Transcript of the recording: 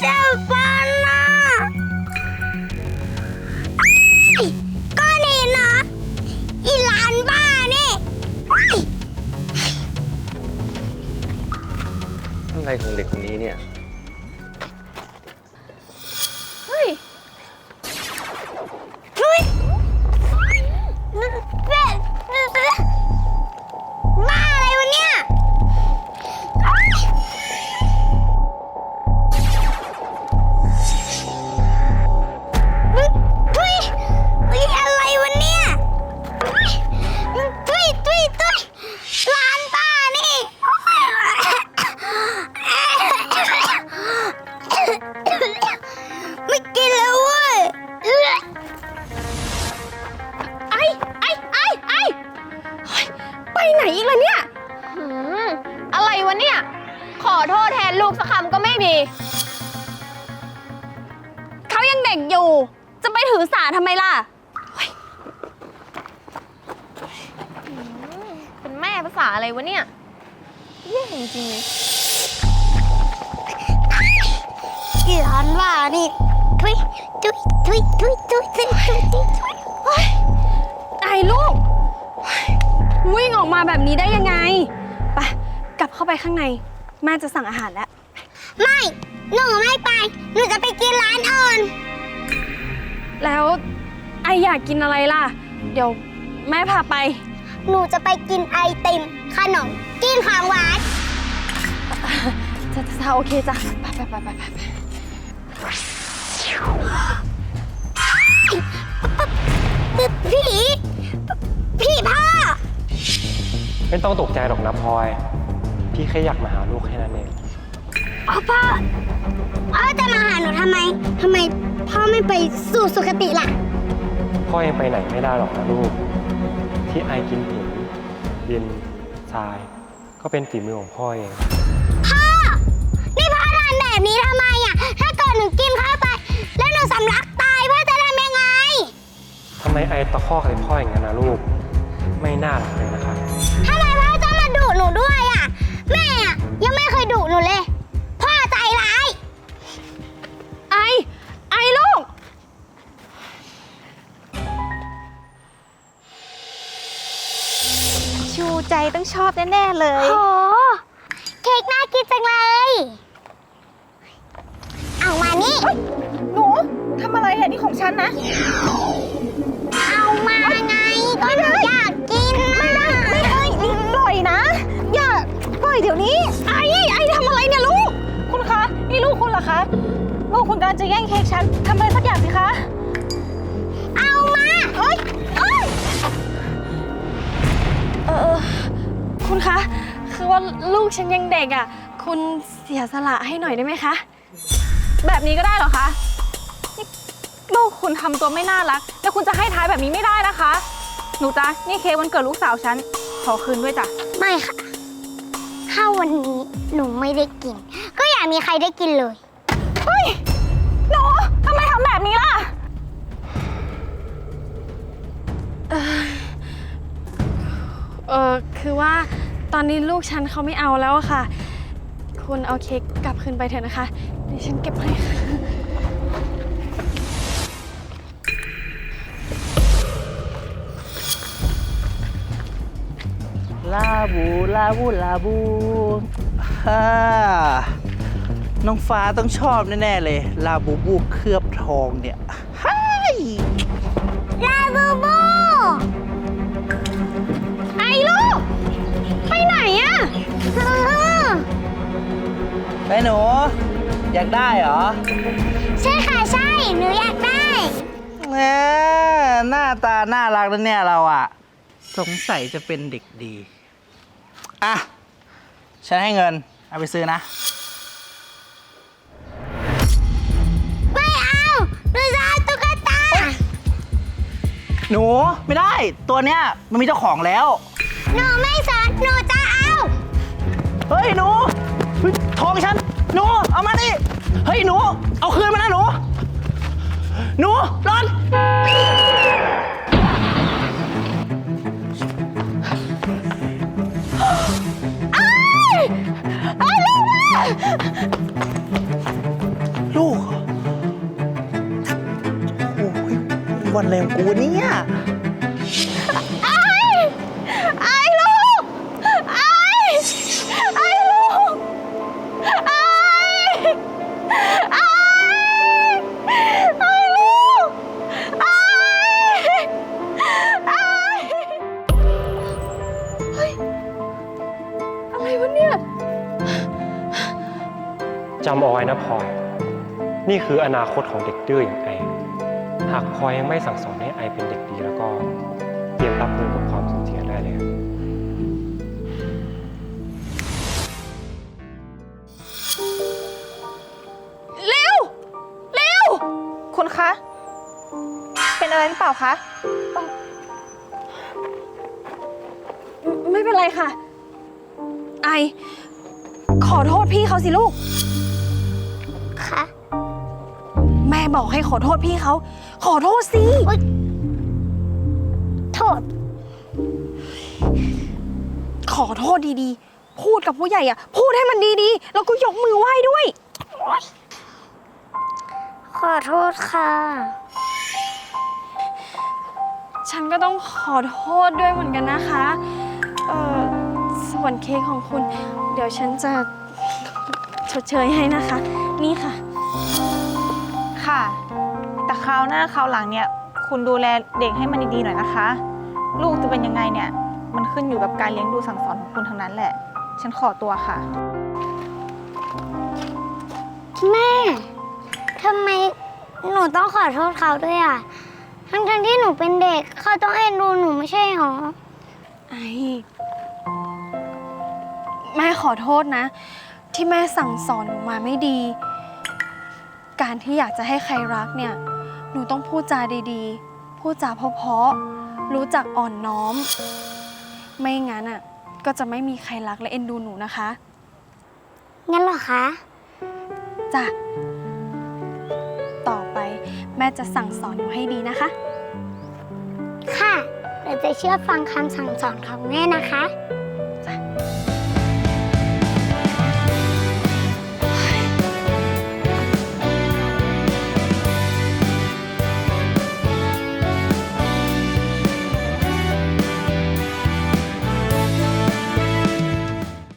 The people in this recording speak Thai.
เจ้าปอนนะก็นี่นเหรออีหลานบ้านี่อะไรของเด็กคนนี้เนี่ย วะเนี่ย ขอโทษแทนลูกสักคำก็ไม่มี เขายังเด็กอยู่ จะไปถือสาทำไมล่ะเฮ้ยหืมเป็นแม่ภาษาอะไรวะเนี่ยแย่จริงๆเลยอีหลานว่านี่ทุยทุยทุยทุยทุยทุยทุยทุยทุยเฮ้ยไอ้ลูกเฮ้ยวิ่งออกมาแบบนี้ได้ยังไง ไป กลับเข้าไปข้างใน แม่จะสั่งอาหารแล้ว ไม่ หนูไม่ไป หนูจะไปกินร้านอื่น แล้วไออยากกินอะไรล่ะ เดี๋ยวแม่พาไป หนูจะไปกินไอติม ขนม กินของหวาน จะจะจะโอเคจ้ะ ไปไปไปไปไปไปพี่พี่พ่อ ไม่ต้องตกใจหรอกนะพลอย พี่แค่อยากมาหาลูกแค่นั้นเอง อ๋อพ่อพ่อจะมาหาหนูทำไมทำไมพ่อไม่ไปสู่สุคติล่ะ พ่อยังไปไหนไม่ได้หรอกนะลูก ที่ไอกินหินดินทราย ก็เป็นฝีมือของพ่อเอง พ่อ นี่พ่อทำแบบนี้ทำไมอะ ถ้าเกิดหนูกินเข้าไป แล้วหนูสำลักตายพ่อจะทำยังไง ทำไมไอตะคอกใส่พ่ออย่างนั้นนะลูก ไม่น่ารักเลยนะครับ ทำไม องชอบแน่ๆเลย โห เค้กน่ากินจังเลย เอามานี่ หนูทำอะไรอะนี่ของฉันนะ เอามาไง ก็หนูอยากกินไม่ได้ ไม่ได้ปล่อยนะ อย่าปล่อยเดี๋ยวนี้ ไอไอทำอะไรเนี่ยลูก คุณคะ นี่ลูกคุณเหรอคะ ลูกคุณกำลังจะแย่งเค้กฉันทำอะไรสักอย่างสิคะ เอามาเอ้ยเอ้ย เออ คุณคะ คือว่าลูกฉันยังเด็กอะ คุณเสียสละให้หน่อยได้ไหมคะ แบบนี้ก็ได้เหรอคะนี่ลูกคุณทำตัวไม่น่ารัก แล้วคุณจะให้ท้ายแบบนี้ไม่ได้นะคะ หนูจ๊ะนี่เค้กวันเกิดลูกสาวฉัน ขอคืนด้วยจ้ะ ไม่ค่ะ ถ้าวันนี้หนูไม่ได้กิน ก็อย่ามีใครได้กินเลย เฮ้ย หนูทำไมทำแบบนี้ล่ะ เออคือว่า ตอนนี้ลูกฉันเขาไม่เอาแล้วอะค่ะ คุณเอาเค้กกลับคืนไปเถอะนะคะเดี๋ยวฉันเก็บให้ค่ะลาบูลาบูลาบูฮ่าน้องฟ้าต้องชอบแน่ ๆ เลย ลาบูบูเคลือบทองเนี่ย ไปไหนอะไปหนู อยากได้เหรอใช่ค่ะใช่ หนูอยากได้ แหมหน้าตาน่ารักนะเนี่ยเราอะสงสัยจะเป็นเด็กดี อะ ฉันให้เงิน เอาไปซื้อนะ ไม่เอาหนูจะเอาตุ๊กตา หนูไม่ได้ ตัวเนี้ยมันมีเจ้าของแล้ว หนูไม่สน ยหนูทองฉัน หนู เอามานี่เฮ้ยหนู เอาคืนมานะหนู หนูร้อนลูกโอ้ยวันแรงกูเนี่ย จำเอาไว้นะพลอย นี่คืออนาคตของเด็กดื้ออย่างไอ หากพลอยยังไม่สั่งสอนให้ไอเป็นเด็กดีแล้วก็เตรียมรับมือกับความสูญเสียได้เลยเร็ว เร็ว คุณคะ เป็นอะไรหรือเปล่าคะ ไม่เป็นไรค่ะ ไอ ขอโทษพี่เขาสิลูก บอกให้ขอโทษพี่เขา ขอโทษสิ โทษ ขอโทษดีๆ พูดกับผู้ใหญ่อะพูดให้มันดีๆ แล้วก็ยกมือไหว้ด้วย ขอโทษค่ะ ฉันก็ต้องขอโทษด้วยเหมือนกันนะคะ เอ่อส่วนเค้กของคุณ เดี๋ยวฉันจะชดเชยให้นะคะ นี่ค่ะ ค่ะ แต่คราวหน้าคราวหลังเนี่ย คุณดูแลเด็กให้มันดีๆหน่อยนะคะ ลูกจะเป็นยังไงเนี่ย มันขึ้นอยู่กับการเลี้ยงดูสั่งสอนของคุณทั้งนั้นแหละ ฉันขอตัวค่ะ แม่ทำไมหนูต้องขอโทษเขาด้วยอะ ทั้งทั้งๆที่หนูเป็นเด็กเขาต้องเอ็นดูหนูไม่ใช่หรอ ไอแม่ขอโทษนะ ที่แม่สั่งสอนหนูมาไม่ดี การที่อยากจะให้ใครรักเนี่ย หนูต้องพูดจาดีๆ พูดจาเพราะๆ รู้จักอ่อนน้อม ไม่งั้นอะก็จะไม่มีใครรักและเอ็นดูหนูนะคะ งั้นเหรอคะ จ้ะ ต่อไปแม่จะสั่งสอนหนูให้ดีนะคะ ค่ะเราจะเชื่อฟังคำสั่งสอนของแม่นะคะ